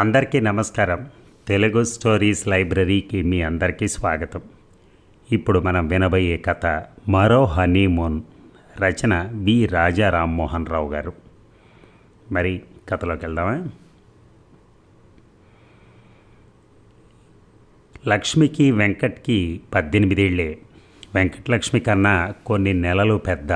అందరికీ నమస్కారం. తెలుగు స్టోరీస్ లైబ్రరీకి మీ అందరికీ స్వాగతం. ఇప్పుడు మనం వినబోయే కథ మరో హనీమూన్ రచన వి రాజా రామ్మోహన్ రావు గారు. మరి కథలోకి వెళ్దామా? లక్ష్మికి వెంకట్కి పద్దెనిమిదేళ్ళే. వెంకటలక్ష్మి కన్నా కొన్ని నెలలు పెద్ద.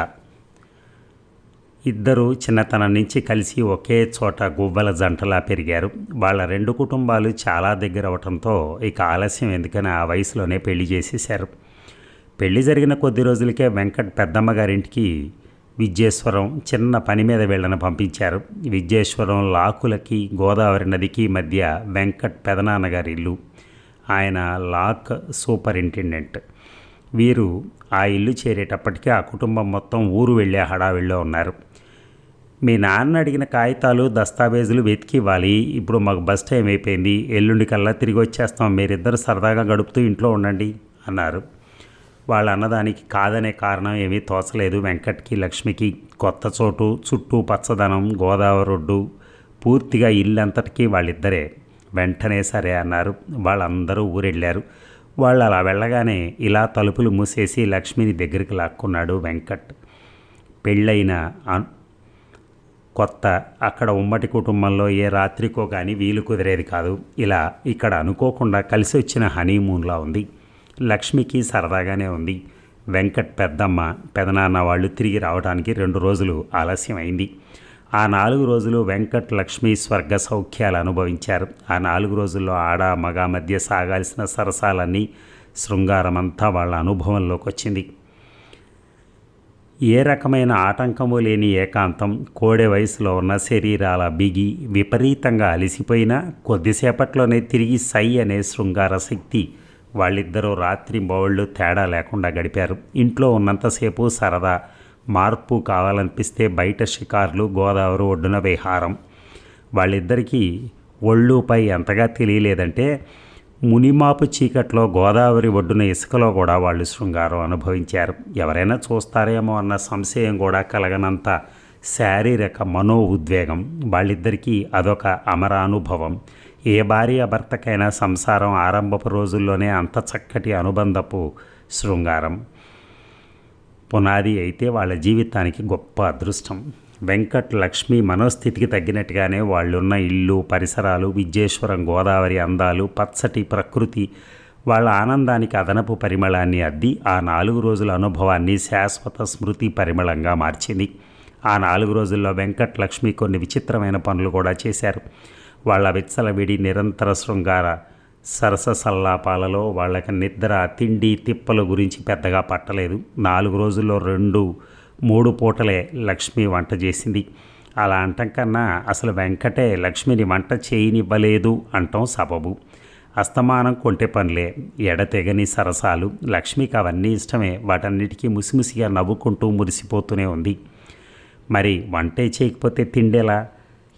ఇద్దరు చిన్నతనం నుంచి కలిసి ఒకే చోట గువ్వల జంటలా పెరిగారు. వాళ్ళ రెండు కుటుంబాలు చాలా దగ్గర అవటంతో ఇక ఆలస్యం ఎందుకని ఆ వయసులోనే పెళ్ళి చేసేశారు. పెళ్ళి జరిగిన కొద్ది రోజులకే వెంకట్ పెద్దమ్మ గారింటికి విద్యేశ్వరం చిన్న పని మీద వీళ్ళని పంపించారు. విద్యేశ్వరం లాకులకి గోదావరి నదికి మధ్య వెంకట్ పెదనాన్నగారి ఇల్లు. ఆయన లాక్ సూపరింటెండెంట్ వీరు ఆ ఇల్లు చేరేటప్పటికీ ఆ కుటుంబం మొత్తం ఊరు వెళ్ళే హడావిడిలో ఉన్నారు. మీ నాన్న అడిగిన కాగితాలు దస్తావేజులు వెతికి ఇవ్వాలి. ఇప్పుడు మాకు బస్ టైం అయిపోయింది. ఎల్లుండి కల్లా తిరిగి వచ్చేస్తాం. మీరిద్దరు సరదాగా గడుపుతూ ఇంట్లో ఉండండి అన్నారు. వాళ్ళ అన్నదానికి కాదనే కారణం ఏమీ తోచలేదు. వెంకట్కి లక్ష్మికి కొత్త చోటు చుట్టూ పచ్చదనం గోదావరి రోడ్డు పూర్తిగా ఇల్లంతటికీ వాళ్ళిద్దరే. వెంటనే సరే అన్నారు. వాళ్ళందరూ ఊరెళ్ళారు. వాళ్ళు అలా వెళ్ళగానే ఇలా తలుపులు మూసేసి లక్ష్మిని దగ్గరికి లాక్కున్నాడు వెంకట్. పెళ్ళైన కొత్త అక్కడ ఉమ్మటి కుటుంబంలో ఏ రాత్రికో కానీ వీలు కుదిరేది కాదు. ఇలా ఇక్కడ అనుకోకుండా కలిసి వచ్చిన హనీమూన్లా ఉంది. లక్ష్మికి సరదాగానే ఉంది. వెంకట్ పెద్దమ్మ పెదనాన్న వాళ్ళు తిరిగి రావడానికి రెండు రోజులు ఆలస్యం అయింది. ఆ నాలుగు రోజులు వెంకట్ లక్ష్మి స్వర్గ సౌఖ్యాలు అనుభవించారు. ఆ నాలుగు రోజుల్లో ఆడ మగ మధ్య సాగాల్సిన సరసాలన్నీ శృంగారమంతా వాళ్ళ అనుభవంలోకి వచ్చింది ఏ రకమైన ఆటంకము లేని ఏకాంతం కోడె వయసులో ఉన్న శరీరాల బిగి విపరీతంగా అలిసిపోయినా కొద్దిసేపట్లోనే తిరిగి సై అనే శృంగార శక్తి వాళ్ళిద్దరూ రాత్రి బౌళ్ళు తేడా లేకుండా గడిపారు. ఇంట్లో ఉన్నంతసేపు సరదా మార్పు కావాలనిపిస్తే బయట షికార్లు గోదావరి ఒడ్డున విహారం. వాళ్ళిద్దరికీ ఒళ్ళుపై ఎంతగా తెలియలేదంటే మునిమాపు చీకట్లో గోదావరి ఒడ్డున ఇసుకలో కూడా వాళ్ళు శృంగారం అనుభవించారు. ఎవరైనా చూస్తారేమో అన్న సంశయం కూడా కలగనంత శారీరక మనో ఉద్వేగం వాళ్ళిద్దరికీ అదొక అమరానుభవం. ఏ భార్య భర్తకైనా సంసారం ఆరంభపు రోజుల్లోనే అంత చక్కటి అనుబంధపు శృంగారం. పునాది అయితే వాళ్ళ జీవితానికి గొప్ప అదృష్టం. వెంకట్ లక్ష్మి మనోస్థితికి తగ్గినట్టుగానే వాళ్ళున్న ఇల్లు పరిసరాలు విద్యేశ్వరం గోదావరి అందాలు పచ్చటి ప్రకృతి వాళ్ళ ఆనందానికి అదనపు పరిమళాన్ని అద్ది ఆ నాలుగు రోజుల అనుభవాన్ని శాశ్వత స్మృతి పరిమళంగా మార్చింది. ఆ నాలుగు రోజుల్లో వెంకట్ లక్ష్మి కొన్ని విచిత్రమైన పనులు కూడా చేశారు. వాళ్ళ విచ్చలవిడి నిరంతర శృంగార సరస సల్లాపాలలో వాళ్ళకి నిద్ర తిండి తిప్పల గురించి పెద్దగా పట్టలేదు. నాలుగు రోజుల్లో రెండు మూడు పూటలే లక్ష్మి వంట చేసింది. అలా అంటం కన్నా అసలు వెంకటే లక్ష్మిని వంట చేయనివ్వలేదు అంటాం సబబు. అస్తమానం కొంటె పనులే ఎడతెగని సరసాలు. లక్ష్మికి అవన్నీ ఇష్టమే వాటన్నిటికీ ముసిముసిగా నవ్వుకుంటూ మురిసిపోతూనే ఉంది. మరి వంటే చేయకపోతే తిండేలా?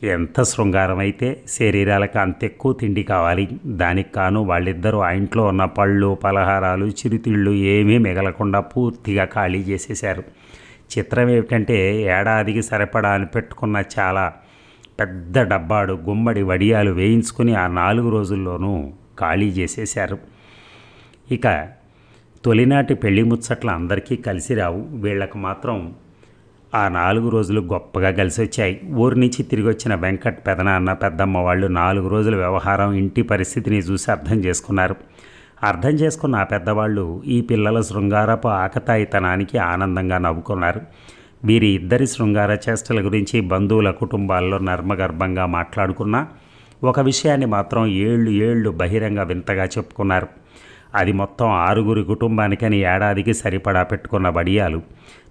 ఎంత శృంగారం అయితే శరీరాలకు అంత ఎక్కువ తిండి కావాలి. దానికి కాను వాళ్ళిద్దరూ ఆ ఇంట్లో ఉన్న పళ్ళు పలహారాలు చిరుతిళ్ళు ఏమీ మిగలకుండా పూర్తిగా ఖాళీ చేసేశారు. చిత్రం ఏమిటంటే ఏడాదికి సరిపడా అని పెట్టుకున్న చాలా పెద్ద డబ్బాడు గుమ్మడి వడియాలు వేయించుకుని ఆ నాలుగు రోజుల్లోనూ ఖాళీ చేసేశారు. ఇక తొలినాటి పెళ్ళి ముచ్చట్లు అందరికీ కలిసి రావు. వీళ్ళకు మాత్రం ఆ నాలుగు రోజులు గొప్పగా కలిసి వచ్చాయి. ఊరి నుంచి తిరిగి వచ్చిన వెంకట్ పెదనాన్న పెద్దమ్మ వాళ్ళు నాలుగు రోజుల వ్యవహారం ఇంటి పరిస్థితిని చూసి అర్థం చేసుకున్నారు. అర్థం చేసుకున్న ఆ పెద్దవాళ్ళు ఈ పిల్లల శృంగారపు ఆకతాయితనానికి ఆనందంగా నవ్వుకున్నారు. వీరి ఇద్దరి శృంగార చేష్టల గురించి బంధువుల కుటుంబాల్లో నర్మగర్భంగా మాట్లాడుకున్నా ఒక విషయాన్ని మాత్రం ఏళ్ళు ఏళ్ళు బహిరంగ వింతగా చెప్పుకున్నారు. అది మొత్తం ఆరుగురి కుటుంబానికని ఏడాదికి సరిపడా పెట్టుకున్న వడియాలు.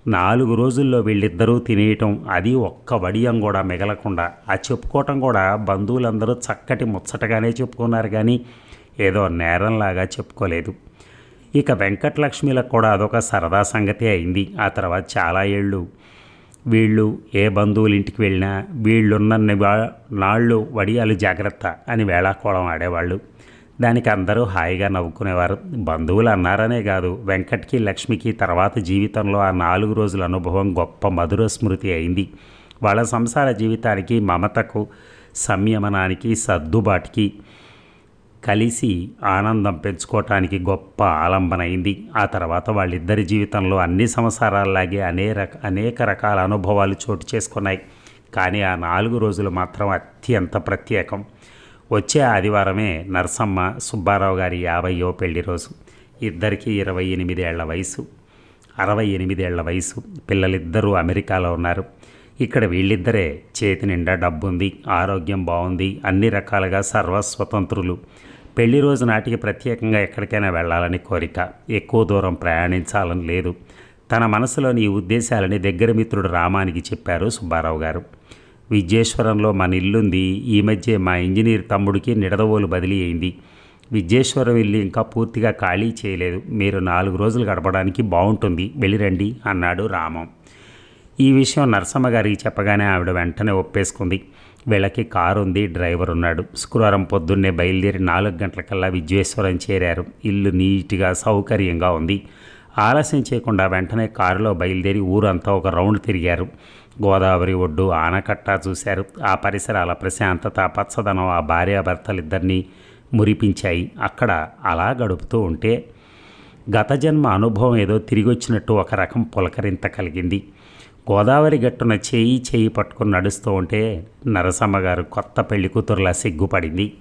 నాలుగు రోజుల్లో వీళ్ళిద్దరూ తినేయటం అది ఒక్క వడియం కూడా మిగలకుండా ఆ చెప్పుకోవటం కూడా బంధువులందరూ చక్కటి ముచ్చటగానే చెప్పుకున్నారు కానీ ఏదో నేరంలాగా చెప్పుకోలేదు. ఇక వెంకటలక్ష్మిలకు కూడా అదొక సరదా సంగతి అయింది. ఆ తర్వాత చాలా ఏళ్ళు. వీళ్ళు ఏ బంధువుల ఇంటికి వెళ్ళినా వీళ్ళున్న నాళ్ళు వడియాలు జాగ్రత్త అని వేళాకోళం ఆడేవాళ్ళు. దానికి అందరూ హాయిగా నవ్వుకునేవారు. బంధువులు అన్నారనే కాదు వెంకట్కి లక్ష్మికి తర్వాత జీవితంలో ఆ నాలుగు రోజుల అనుభవం గొప్ప మధుర స్మృతి అయింది. వాళ్ళ సంసార జీవితానికి మమతకు సంయమనానికి సర్దుబాటుకి కలిసి ఆనందం పెంచుకోవటానికి గొప్ప ఆలంబనైంది ఆ తర్వాత వాళ్ళిద్దరి జీవితంలో అన్ని సంవత్సరాల్లాగే రక అనేక రకాల అనుభవాలు చోటు చేసుకున్నాయి. కానీ ఆ నాలుగు రోజులు మాత్రం అత్యంత ప్రత్యేకం. వచ్చే ఆదివారమే నరసమ్మ సుబ్బారావు గారి యాభైయో పెళ్ళి రోజు. ఇద్దరికీ ఇరవై ఎనిమిదేళ్ళ వయసు. అరవై ఎనిమిదేళ్ళ వయసు. పిల్లలిద్దరూ అమెరికాలో ఉన్నారు. ఇక్కడ వీళ్ళిద్దరే చేతి నిండా డబ్బుంది ఆరోగ్యం బాగుంది అన్ని రకాలుగా సర్వస్వతంత్రులు. పెళ్ళి రోజు నాటికి ప్రత్యేకంగా ఎక్కడికైనా వెళ్ళాలని కోరిక. ఎక్కువ దూరం ప్రయాణించాలని లేదు. తన మనసులోని ఈ ఉద్దేశాలని దగ్గర మిత్రుడు రామానికి చెప్పారు సుబ్బారావు గారు. విద్యేశ్వరంలో మన ఇల్లుంది. ఈ మధ్య మా ఇంజనీర్ తమ్ముడికి నిడదవోలు బదిలీ అయింది. విద్యేశ్వరం ఇల్లు ఇంకా పూర్తిగా ఖాళీ చేయలేదు. మీరు నాలుగు రోజులు గడపడానికి బాగుంటుంది వెళ్ళిరండి అన్నాడు రామం. ఈ విషయం నరసమ్మ గారికి చెప్పగానే ఆవిడ వెంటనే ఒప్పేసుకుంది. వీళ్ళకి కారు ఉంది డ్రైవర్ ఉన్నాడు. శుక్రవారం పొద్దున్నే బయలుదేరి నాలుగు గంటలకల్లా విజ్వేశ్వరం చేరారు. ఇల్లు నీట్గా సౌకర్యంగా ఉంది. ఆలస్యం చేయకుండా వెంటనే కారులో బయలుదేరి ఊరంతా ఒక రౌండ్ తిరిగారు. గోదావరి ఒడ్డు ఆనకట్ట చూశారు. ఆ పరిసరాల ప్రశాంతత పచ్చదనం ఆ భార్యాభర్తలిద్దరినీ మురిపించాయి. అక్కడ అలా గడుపుతూ ఉంటే గత జన్మ అనుభవం ఏదో తిరిగి వచ్చినట్టు ఒక రకం పులకరింత కలిగింది. గోదావరి గట్టున చేయి చేయి పట్టుకుని నడుస్తూ ఉంటే నరసమ్మ గారు కొత్త పెళ్ళి కూతురులా సిగ్గుపడింది.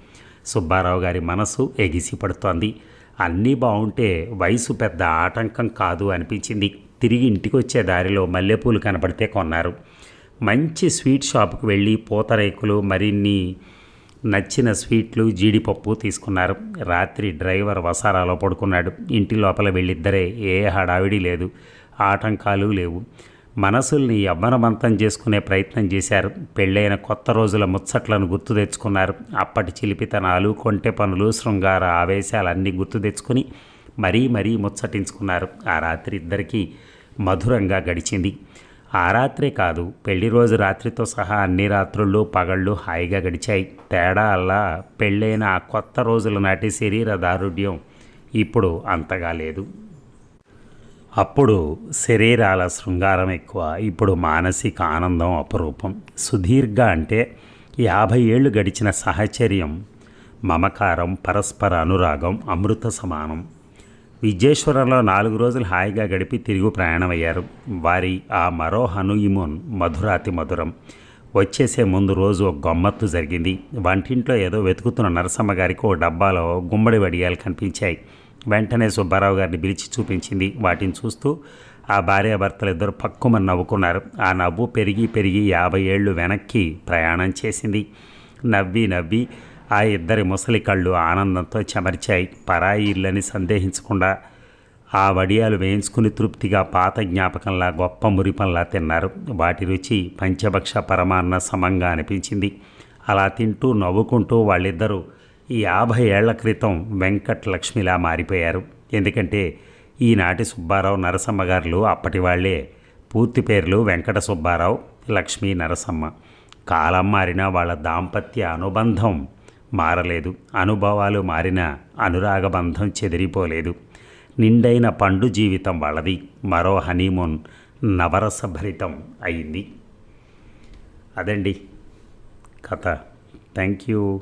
సుబ్బారావు గారి మనసు ఎగిసి పడుతోంది అన్నీ బాగుంటే వయసు పెద్ద ఆటంకం కాదు అనిపించింది. తిరిగి ఇంటికి వచ్చే దారిలో మల్లెపూలు కనపడితే కొన్నారు. మంచి స్వీట్ షాప్కి వెళ్ళి పూతరేకులు మరిన్ని నచ్చిన స్వీట్లు జీడిపప్పు తీసుకున్నారు. రాత్రి డ్రైవర్ వసారాలో పడుకున్నాడు. ఇంటి లోపల వెళ్ళిద్దరే ఏ హడావిడి లేదు. ఆటంకాలు లేవు. మనసుల్ని యవ్వనమంతం చేసుకునే ప్రయత్నం చేశారు. పెళ్ళైన కొత్త రోజుల ముచ్చట్లను గుర్తు తెచ్చుకున్నారు. అప్పటి చిలిపితనాలు కొంటె పనులు శృంగార ఆవేశాలన్నీ గుర్తు తెచ్చుకుని మరీ మరీ ముచ్చటించుకున్నారు. ఆ రాత్రి ఇద్దరికీ మధురంగా గడిచింది. ఆ రాత్రే కాదు పెళ్ళి రోజు రాత్రితో సహా అన్ని రాత్రుళ్ళు పగళ్ళు హాయిగా గడిచాయి. తేడా అలా పెళ్ళైన ఆ కొత్త రోజుల నాటి శరీర దారుఢ్యం ఇప్పుడు అంతగా లేదు. అప్పుడు శరీరాల శృంగారం ఎక్కువ ఇప్పుడు మానసిక ఆనందం అపరూపం. సుదీర్ఘ అంటే యాభై ఏళ్ళు గడిచిన సహచర్యం మమకారం పరస్పర అనురాగం అమృత సమానం. విజయేశ్వరంలో నాలుగు రోజులు హాయిగా గడిపి తిరుగు ప్రయాణమయ్యారు. వారి ఆ మరో హనుయిమోన్ మధురాతి మధురం. వచ్చేసే ముందు రోజు ఒక గమ్మత్తు జరిగింది. వంటింట్లో ఏదో వెతుకుతున్న నరసమ్మ గారికి ఓ డబ్బాలో గుమ్మడి వడియాలు కనిపించాయి. వెంటనే సుబ్బారావు గారిని పిలిచి చూపించింది. వాటిని చూస్తూ ఆ భార్యాభర్తలు ఇద్దరు పక్కుమని నవ్వుకున్నారు. ఆ నవ్వు పెరిగి పెరిగి యాభై ఏళ్ళు వెనక్కి ప్రయాణం చేసింది. నవ్వి నవ్వి ఆ ఇద్దరి ముసలి కళ్ళు ఆనందంతో చెమర్చాయి. పరాయి ఇల్లని సందేహించకుండా ఆ వడియాలు వేయించుకుని తృప్తిగా పాత జ్ఞాపకంలా గొప్ప మురిపంలా తిన్నారు. వాటి రుచి పంచభక్ష పరమాన్న సమంగా అనిపించింది. అలా తింటూ నవ్వుకుంటూ వాళ్ళిద్దరూ యాభై ఏళ్ళ క్రితం వెంకట్ లక్ష్మిలా మారిపోయారు. ఎందుకంటే ఈనాటి సుబ్బారావు నరసమ్మ గారులు అప్పటి వాళ్ళే పూర్తి పేర్లు వెంకట సుబ్బారావు లక్ష్మీ నరసమ్మ. కాలం మారినా వాళ్ళ దాంపత్య అనుబంధం మారలేదు. అనుభవాలు మారినా అనురాగబంధం చెదిరిపోలేదు. నిండైన పండు జీవితం వాళ్ళది. మరో హనీమూన్ నవరసభరితం అయింది. అదండి కథ. Thank you